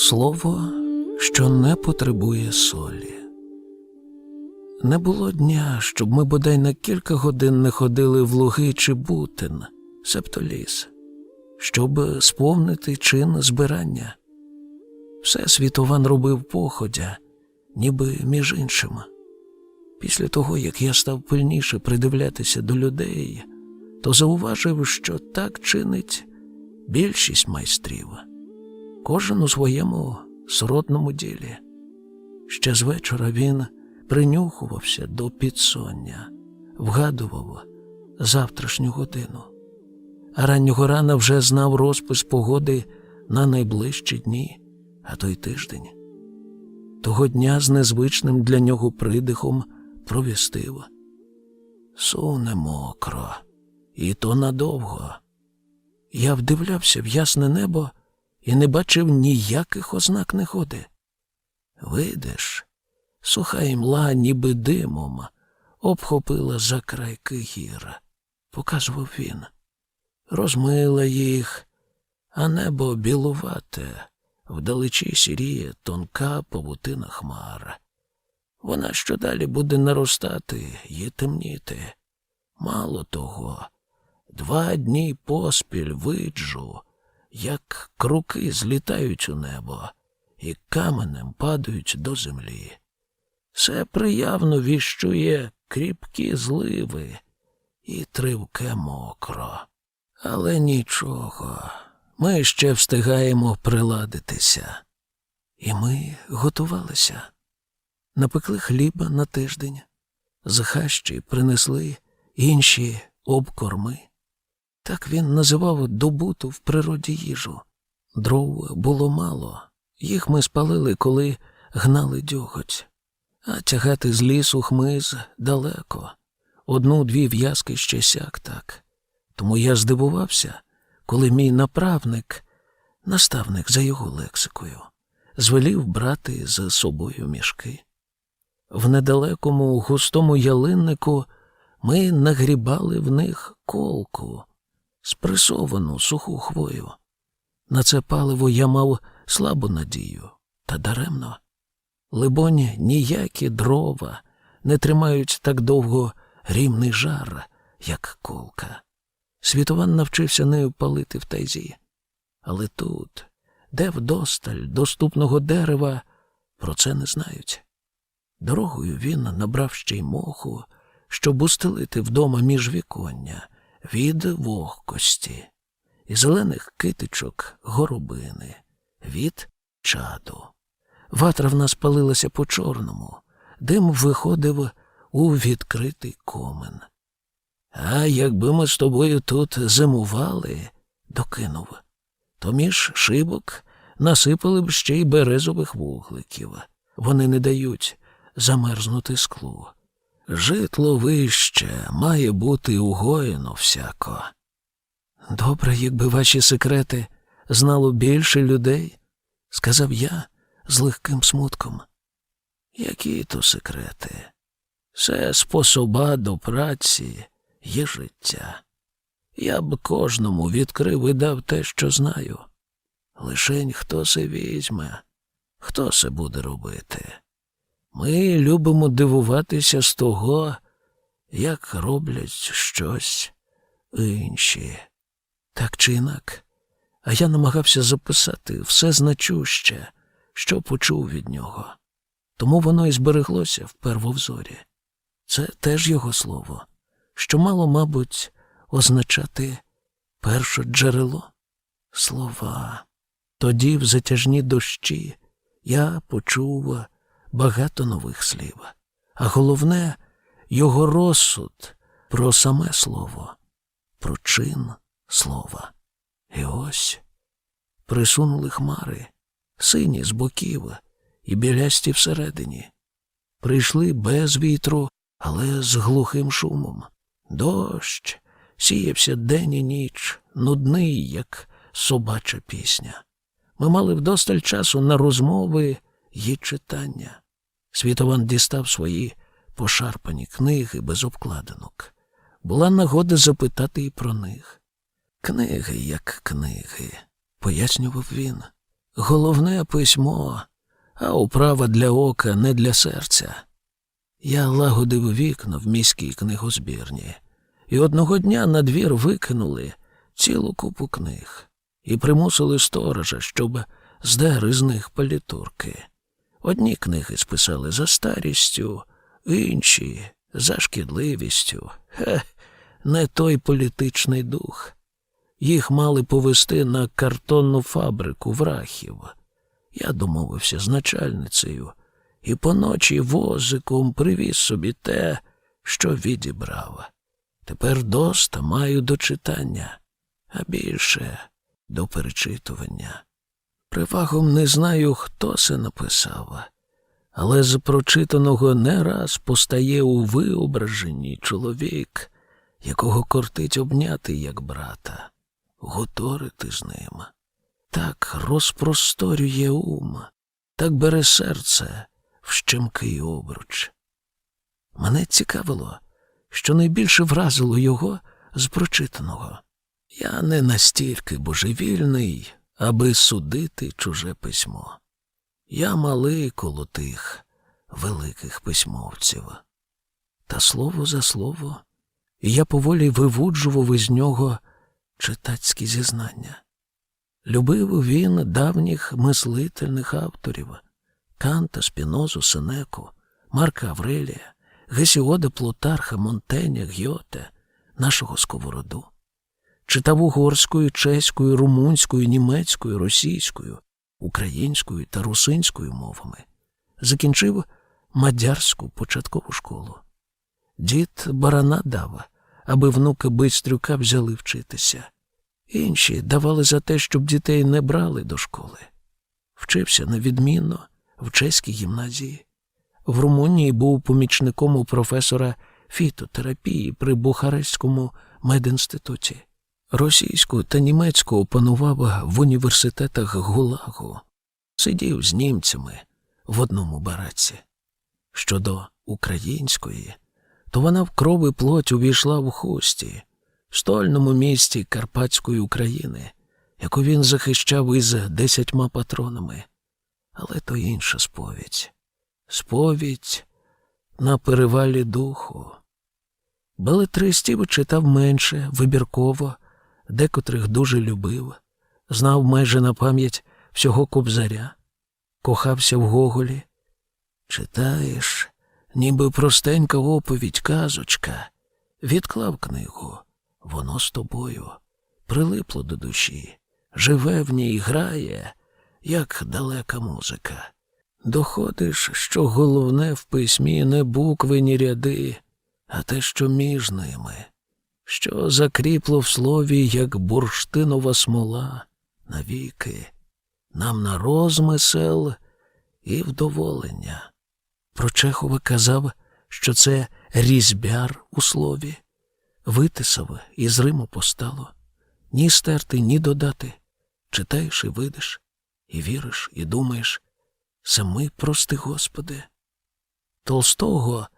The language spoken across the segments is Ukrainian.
Слово, що не потребує солі. Не було дня, щоб ми бодай на кілька годин не ходили в луги чи бутин, себто ліс, щоб сповнити чин збирання. Все світован робив походя, ніби між іншим. Після того, як я став пильніше придивлятися до людей, то зауважив, що так чинить більшість майстрів, кожен у своєму сродному ділі. Ще з вечора він принюхувався до підсоння, вгадував завтрашню годину, а раннього рана вже знав розпис погоди на найближчі дні, а то й тиждень. Того дня з незвичним для нього придихом провістив. Суне мокро, і то надовго. Я вдивлявся в ясне небо і не бачив ніяких ознак негоди. Видиш, суха імла, ніби димом, обхопила за крайки гір, показував він. Розмила їх, а небо білувате, вдалечі сіріє тонка павутина хмар. Вона щодалі буде наростати і темніти. Мало того, два дні поспіль виджу, як круки злітають у небо і каменем падають до землі. Це приявно віщує кріпкі зливи і тривке мокро. Але нічого, ми ще встигаємо приладитися. І ми готувалися. Напекли хліба на тиждень, з хащі принесли інші обкорми. Так він називав добуту в природі їжу. Дров було мало, їх ми спалили, коли гнали дьоготь, а тягати з лісу хмиз далеко. Одну-дві в'язки ще сяк так. Тому я здивувався, коли мій направник, наставник за його лексикою, звелів брати з собою мішки. В недалекому густому ялиннику ми нагрібали в них колку, спресовану суху хвою. На це паливо я мав слабу надію, та даремно. Либонь, ніякі дрова не тримають так довго рівний жар, як колка. Світован навчився нею палити в тайзі. Але тут, де вдосталь доступного дерева, про це не знають. Дорогою він набрав ще й моху, щоб устелити вдома міжвіконня від вогкості і зелених китичок горобини від чаду. Ватра в нас палилася по чорному, дим виходив у відкритий комен. А якби ми з тобою тут зимували, докинув, то між шибок насипали б ще й березових вугликів. Вони не дають замерзнути склу. Житло вище має бути угоєно всяко. Добре, якби ваші секрети знало більше людей, сказав я з легким смутком. Які то секрети? Це способа до праці є життя. Я б кожному відкрив і дав те, що знаю. Лишень хто се візьме, хто се буде робити. Ми любимо дивуватися з того, як роблять щось інші. Так чи інак, а я намагався записати все значуще, що почув від нього. Тому воно і збереглося в первовзорі. Це теж його слово, що мало, мабуть, означати перше джерело слова. Тоді, в затяжні дощі, я почув багато нових слів, а головне його розсуд про саме слово, про чин слова. І ось присунули хмари, сині з боків і білясті всередині. Прийшли без вітру, але з глухим шумом. Дощ сіявся день і ніч, нудний, як собача пісня. Ми мали вдосталь часу на розмови й читання. Світован дістав свої пошарпані книги без обкладинок. Була нагода запитати і про них. Книги, як книги, пояснював він. головне письмо, а управа для ока не для серця. Я лагодив вікна в міській книгозбірні, і одного дня на двір викинули цілу купу книг і примусили сторожа, щоб здер із них палітурки. Одні книги списали за старістю, інші за шкідливістю. Хе, не той політичний дух. Їх мали повести на картонну фабрику в Рахів. Я домовився з начальницею і поночі возиком привіз собі те, що відібрав. Тепер доста маю до читання, а більше до перечитування. Привагом не знаю, хто це написав, але з прочитаного не раз постає у виображенні чоловік, якого кортить обняти як брата, готорити з ним. Так розпросторює ум, так бере серце в щемкий обруч. Мене цікавило, що найбільше вразило його з прочитаного. Я не настільки божевільний, аби судити чуже письмо. Я малий коло тих великих письмовців. Та слово за слово я поволі вивуджував із нього читацькі зізнання. Любив він давніх мислительних авторів Канта, Спінозу, Сенеку, Марка Аврелія, Гесіода Плутарха, Монтеня, Гьоте, нашого сковороду. Читав угорською, чеською, румунською, німецькою, російською, українською та русинською мовами. Закінчив мадярську початкову школу. Дід барана дав, аби внуки Бистрюка взяли вчитися. Інші давали за те, щоб дітей не брали до школи. Вчився невідмінно в чеській гімназії. В Румунії був помічником у професора фітотерапії при Бухарестському медінституті. Російську та німецьку опанував в університетах Гулагу, сидів з німцями в одному бараці. Щодо української, то вона в крови плоть увійшла в хусті, в стольному місті Карпатської України, яку він захищав із десятьма патронами. Але то інша сповідь. Сповідь на перевалі духу. Белетристів читав менше, вибірково, декотрих дуже любив, знав майже на пам'ять всього кобзаря, кохався в Гоголі. Читаєш, ніби простенька оповідь, казочка, відклав книгу, воно з тобою, прилипло до душі, живе в ній, грає, як далека музика. Доходиш, що головне в письмі не букви, ні ряди, а те, що між ними, що закріпло в слові, як бурштинова смола, навіки, нам на розмисел і вдоволення. Про Чехова казав, що це різьбяр у слові, витисав і з Риму постало. Ні стерти, ні додати. Читаєш і видиш, і віриш, і думаєш. Сами, прости Господи. Толстого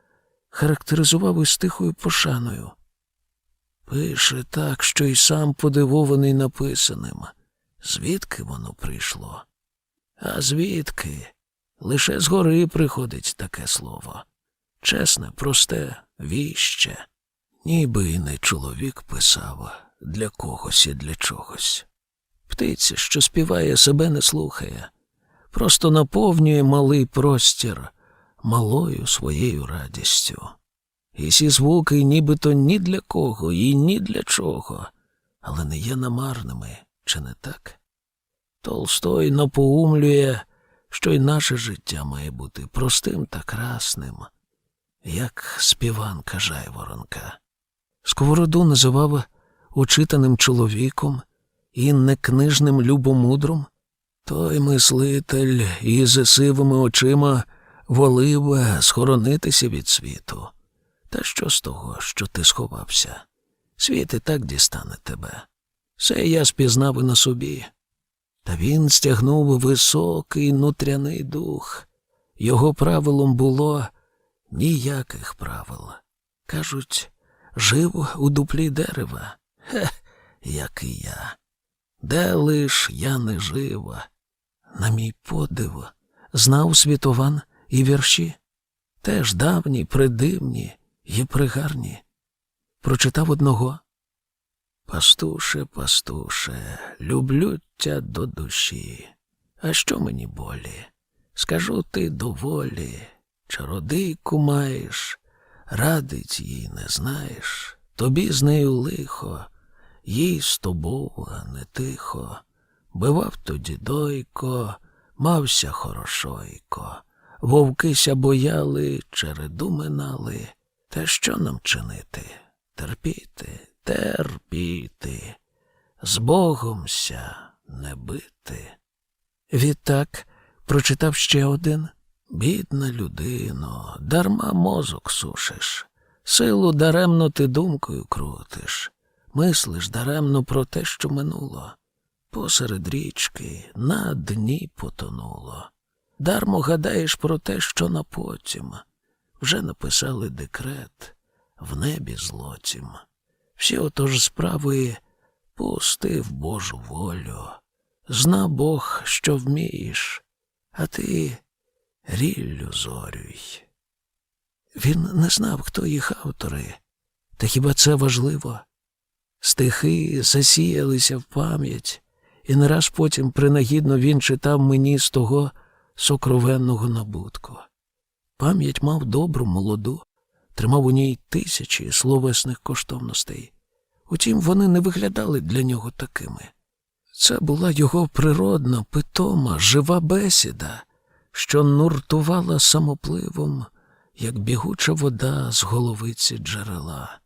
характеризував із тихою пошаною. Пише так, що й сам подивований написаним. Звідки воно прийшло? А звідки? Лише згори приходить таке слово. Чесне, просте, віще. Ніби і не чоловік писав для когось і для чогось. Птиця, що співає, себе не слухає, просто наповнює малий простір малою своєю радістю. І ці звуки нібито ні для кого і ні для чого, але не є намарними, чи не так? Толстой напоумлює, що й наше життя має бути простим та красним, як співанка Жайворонка. Сковороду називав учитаним чоловіком і некнижним любомудром. Той мислитель із сивими очима волив схоронитися від світу. Та що з того, що ти сховався? Світ і так дістане тебе. Все я спізнав і на собі. Та він стягнув високий нутряний дух. Його правилом було ніяких правил. Кажуть, жив у дуплі дерева. Хе, як і я. Де лиш я не жива. на мій подив, знав світован і вірші, теж давні, придивні і пригарні. Прочитав одного. Пастуше, пастуше, люблю тя до душі. А що мені болі? Скажу ти доволі, чародийку маєш, радить їй не знаєш, тобі з нею лихо, їй з тобою не тихо. Бивав тоді дойко, мався хорошойко, вовкися бояли, череду минали. Та що нам чинити? Терпіти, терпіти, з Богомся не бити. Відтак прочитав ще один. Бідна людино, дарма мозок сушиш, силу даремно ти думкою крутиш, мислиш даремно про те, що минуло. Посеред річки на дні потонуло. Дармо гадаєш про те, що на потім. Вже написали декрет в небі злотім. Всі отож справи пусти в Божу волю. Зна Бог, що вмієш, а ти ріллю зорюй. Він не знав, хто їх автори, та хіба це важливо? Стихи засіялися в пам'ять, і не раз потім принагідно він читав мені з того сокровенного набутку. Пам'ять мав добру, молоду, тримав у ній тисячі словесних коштовностей. Утім, вони не виглядали для нього такими. Це була його природна, питома, жива бесіда, що нуртувала самопливом, як бігуча вода з головиці джерела,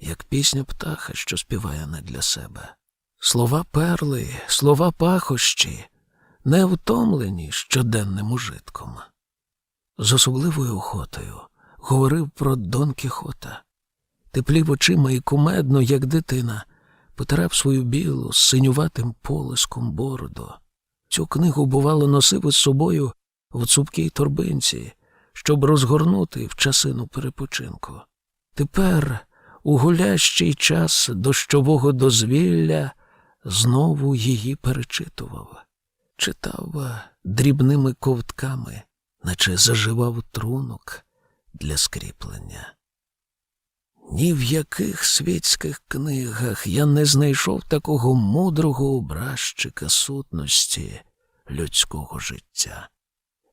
як пісня птаха, що співає не для себе. Слова перли, слова пахощі, не втомлені щоденним ужитком. З особливою охотою говорив про Дон Кіхота. Теплів очима і кумедно, як дитина, потирав свою білу з синюватим полиском бороду. Цю книгу, бувало, носив із собою в цупкій торбинці, щоб розгорнути в часину перепочинку. Тепер, у гулящий час дощового дозвілля, знову її перечитував, читав дрібними ковтками, наче заживав трунок для скріплення. Ні в яких світських книгах я не знайшов такого мудрого образчика сутності людського життя,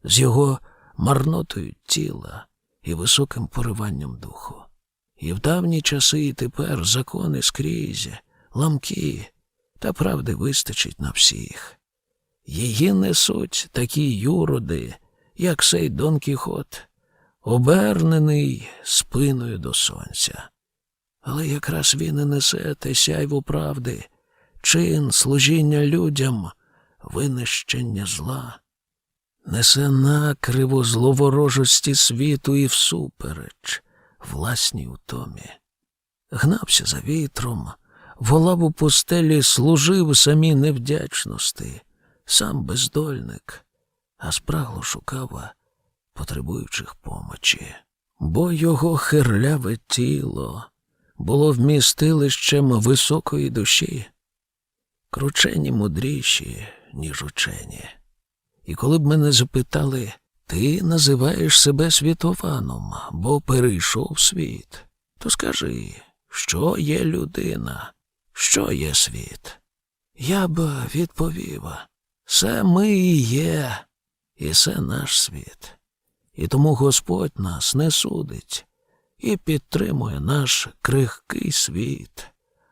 з його марнотою тіла і високим пориванням духу. І в давні часи, і тепер закони скрізь, ламкі, та правди вистачить на всіх. Її несуть такі юроди, як сей Дон Кіхот, обернений спиною до сонця. Але якраз він і несе те сяйво правди, чин служіння людям, винищення зла, несе накриво зловорожості світу і всупереч власній утомі. Гнався за вітром, волав у пустелі, служив самій невдячності, сам бездольник, а спрагло шукав потребуючих помочі, бо його хирляве тіло було вмістилищем високої душі, кручені мудріші, ніж учені. І коли б мене запитали, ти називаєш себе світованом, бо перейшов світ, то скажи, що є людина, що є світ? Я б відповів, це ми і є, і це наш світ. І тому Господь нас не судить і підтримує наш крихкий світ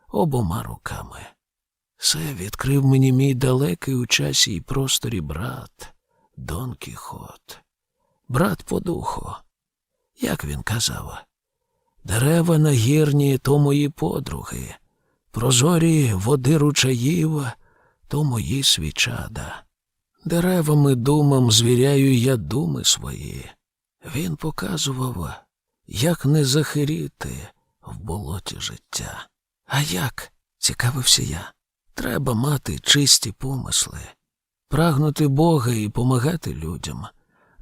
обома руками. Це відкрив мені мій далекий у часі й просторі брат Дон Кіхот, брат по духу. Як він казав, дерева нагірні то мої подруги, прозорі води ручаїв то мої свічада. Деревами думам звіряю я думи свої. Він показував, як не захиріти в болоті життя. А як? цікавився я. Треба мати чисті помисли, прагнути Бога і помагати людям,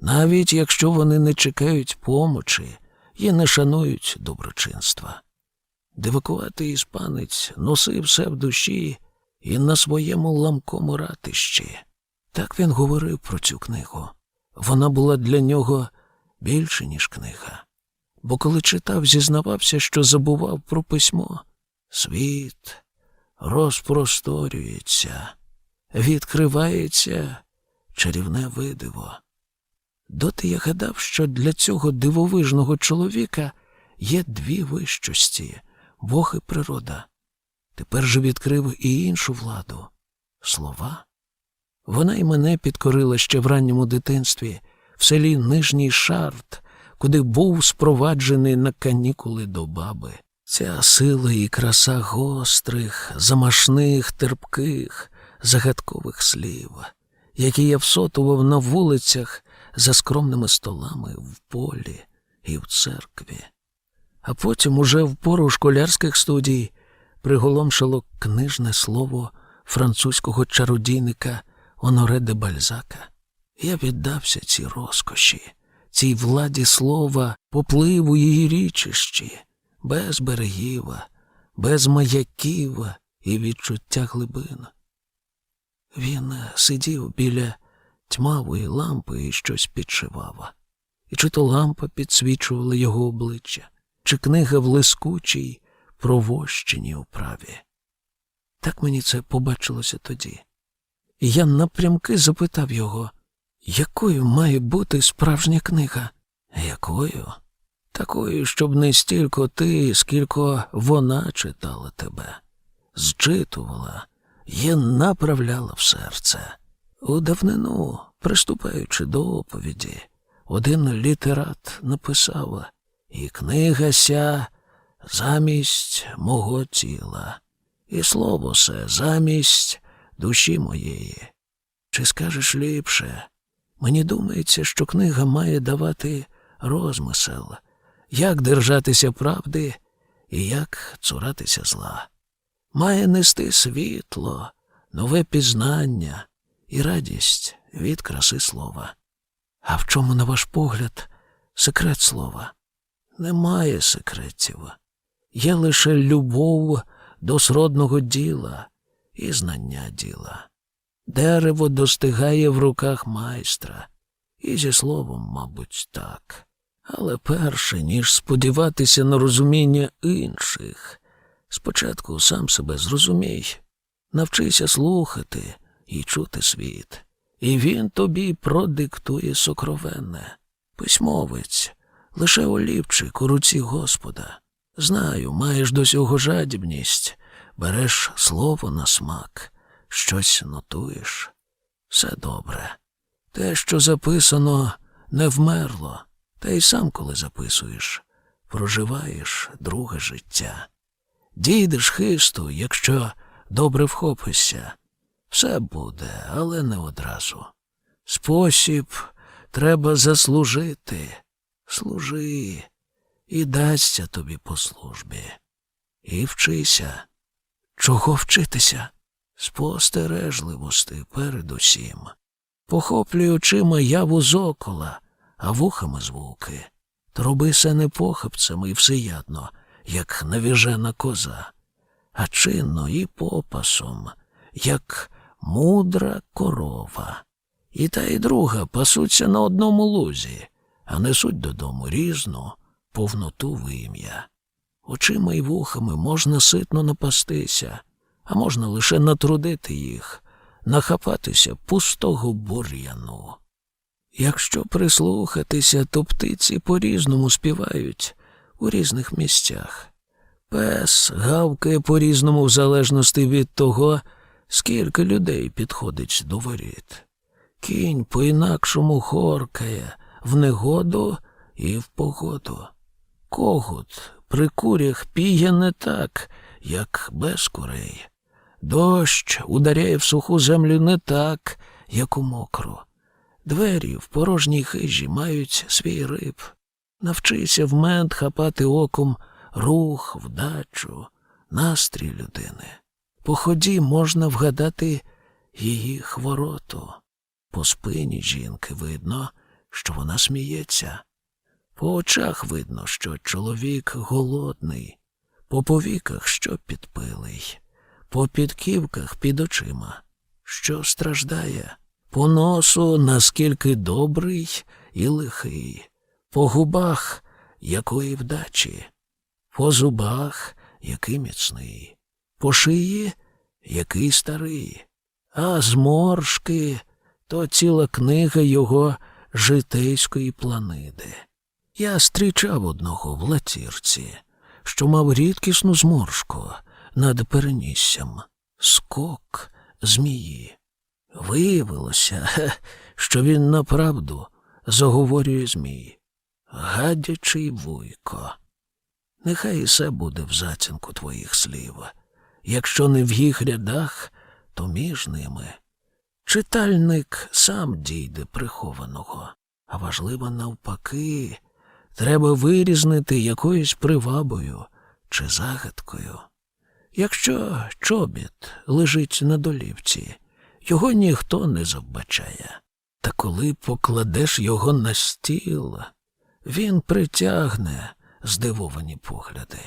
навіть якщо вони не чекають помочі і не шанують доброчинства. Дивакуватий іспанець носив все в душі і на своєму ламкому ратищі. Так він говорив про цю книгу. Вона була для нього більше, ніж книга. Бо коли читав, зізнавався, що забував про письмо. Світ розпросторюється, відкривається чарівне видиво. Доти я гадав, що для цього дивовижного чоловіка є дві вищості Бог і природа. Тепер же відкрив і іншу владу слова. Вона й мене підкорила ще в ранньому дитинстві, в селі Нижній Шарт, куди був спроваджений на канікули до баби. Ця сила і краса гострих, замашних, терпких, загадкових слів, які я всотував на вулицях за скромними столами в полі і в церкві. А потім, уже в пору школярських студій, приголомшило книжне слово французького чародійника Оноре де Бальзака. Я віддався цій розкоші, цій владі слова, попливу її річищі, без берегів, без маяків і відчуття глибин. Він сидів біля тьмавої лампи і щось підшивав. І чи то лампа підсвічувала його обличчя, чи книга в лискучій, провощеній управі. Так мені це побачилося тоді. Я напрямки запитав його, якою має бути справжня книга? Якою? Такою, щоб не стільки ти, скільки вона читала тебе, зчитувала і направляла в серце. У давнину, приступаючи до оповіді, один літерат написав, і книга ся замість мого тіла, і слово се замість душі моєї. Чи скажеш ліпше? Мені думається, що книга має давати розмисел, як держатися правди і як цуратися зла. Має нести світло, нове пізнання і радість від краси слова. А в чому, на ваш погляд, секрет слова? Немає секретів. Є лише любов до сродного діла і знання діла. Дерево достигає в руках майстра, і зі словом, мабуть, так. Але перше, ніж сподіватися на розуміння інших, спочатку сам себе зрозумій, навчися слухати і чути світ, і він тобі продиктує сокровенне. Письмовець, лише олівчик у руці Господа. Знаю, маєш до сього жадібність, береш слово на смак, щось нотуєш. Все добре. Те, що записано, не вмерло, та й сам, коли записуєш, проживаєш друге життя. Дійдеш хисту, якщо добре вхопишся. Все буде, але не одразу. Спосіб треба заслужити. Служи, і дасться тобі по службі. І вчися. Чого вчитися? Спостережливости передусім. Похоплюй очима яву зокола, а вухами звуки. Труби не похапцем і всеядно, як навіжена коза, а чинно і попасом, як мудра корова. І та і друга пасуться на одному лузі, а несуть додому різну повноту вим'я. Очима й вухами можна ситно напастися, а можна лише натрудити їх, нахапатися пустого бур'яну. Якщо прислухатися, то птиці по-різному співають у різних місцях. Пес гавкає по-різному в залежності від того, скільки людей підходить до воріт. Кінь по-інакшому хоркає в негоду і в погоду. Когут при курях піє не так, як без курей. Дощ ударяє в суху землю не так, як у мокру. Двері в порожній хижі мають свій риб. Навчися в мент хапати оком рух, вдачу, настрій людини. По ході можна вгадати її хвороту. По спині жінки видно, що вона сміється. По очах видно, що чоловік голодний, по повіках, що підпилий, по підківках під очима, що страждає, по носу наскільки добрий і лихий, по губах якої вдачі, по зубах який міцний, по шиї який старий, а зморшки то ціла книга його житейської планиди. Я зустрічав одного в латірці, що мав рідкісну зморшку над переніссям, скок змії. Виявилося, що він направду заговорює змій. Гадячий вуйко. Нехай і все буде в затінку твоїх слів. Якщо не в їх рядах, то між ними. Читальник сам дійде прихованого, а важливо навпаки, треба вирізнити якоюсь привабою чи загадкою. Якщо чобіт лежить на долівці, його ніхто не завбачає. Та коли покладеш його на стіл, він притягне здивовані погляди.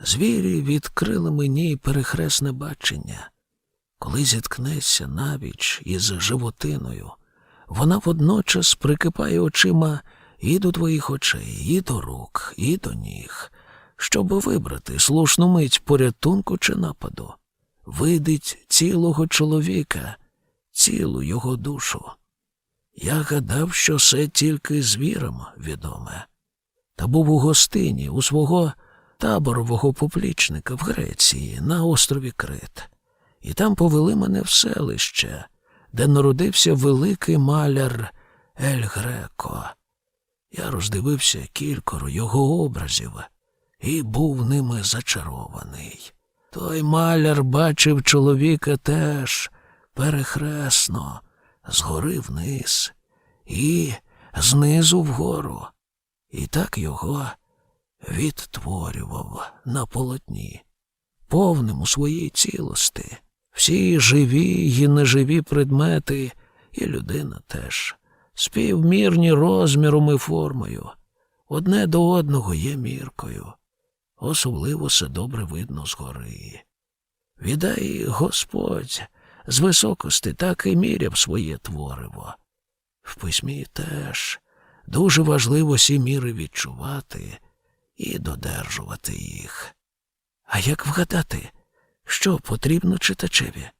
Звірі відкрили мені перехресне бачення. Коли зіткнеться навіч із животиною, вона водночас прикипає очима і до твоїх очей, і до рук, і до ніг, щоб вибрати слушну мить порятунку чи нападу. Видить цілого чоловіка, цілу його душу. Я гадав, що це тільки звірам відоме. Та був у гостині у свого таборового поплічника в Греції на острові Крит. І там повели мене в селище, де народився великий маляр Ель Греко. Я роздивився кількоро його образів і був ними зачарований. Той маляр бачив чоловіка теж перехресно, згори вниз і знизу вгору. І так його відтворював на полотні, повним у своїй цілості. Всі живі й неживі предмети, і людина теж, співмірні розміром і формою, одне до одного є міркою. Особливо все добре видно згори. Віддай Господь з високости так і міряв своє твориво. В письмі теж дуже важливо сі міри відчувати і додержувати їх. А як вгадати, що потрібно читачеві?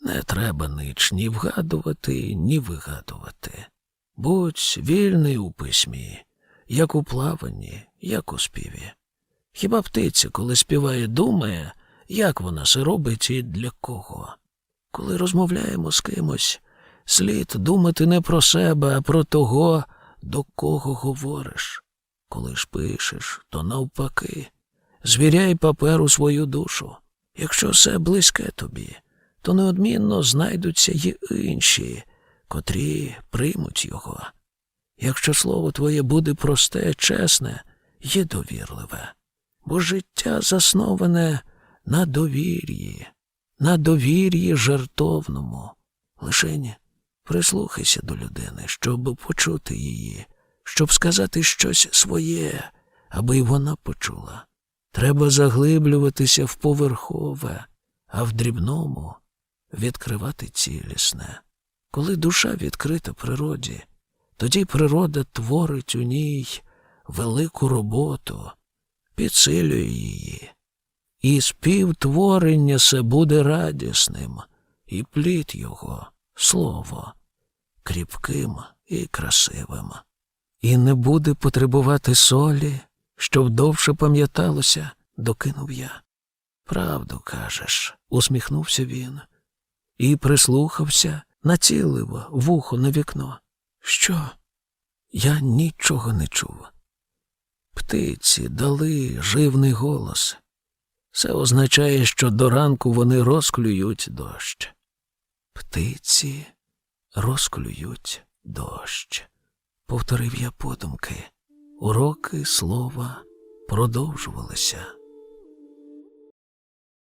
Не треба нич ні вгадувати, ні вигадувати. Будь вільний у письмі, як у плаванні, як у співі. Хіба птиця, коли співає, думає, як вона це робить і для кого? Коли розмовляємо з кимось, слід думати не про себе, а про того, до кого говориш. Коли ж пишеш, то навпаки, звіряй паперу свою душу. Якщо все близьке тобі, то неодмінно знайдуться й інші, котрі приймуть його. Якщо слово твоє буде просте, чесне і довірливе, бо життя засноване на довір'ї, на довір'ї жартовному. Лишень прислухайся до людини, щоб почути її, щоб сказати щось своє, аби й вона почула. Треба заглиблюватися в поверхове, а в дрібному відкривати цілісне. Коли душа відкрита природі, тоді природа творить у ній велику роботу, підсилює її. І співтворення се буде радісним, і плід його, слово, кріпким і красивим. І не буде потребувати солі, щоб довше пам'яталося, докинув я. Правду кажеш, усміхнувся він і прислухався, націлив вухо на вікно. Що? Я нічого не чув. Птиці дали живний голос. Це означає, що до ранку вони розклюють дощ. Птиці розклюють дощ. Повторив я подумки. Уроки слова продовжувалися.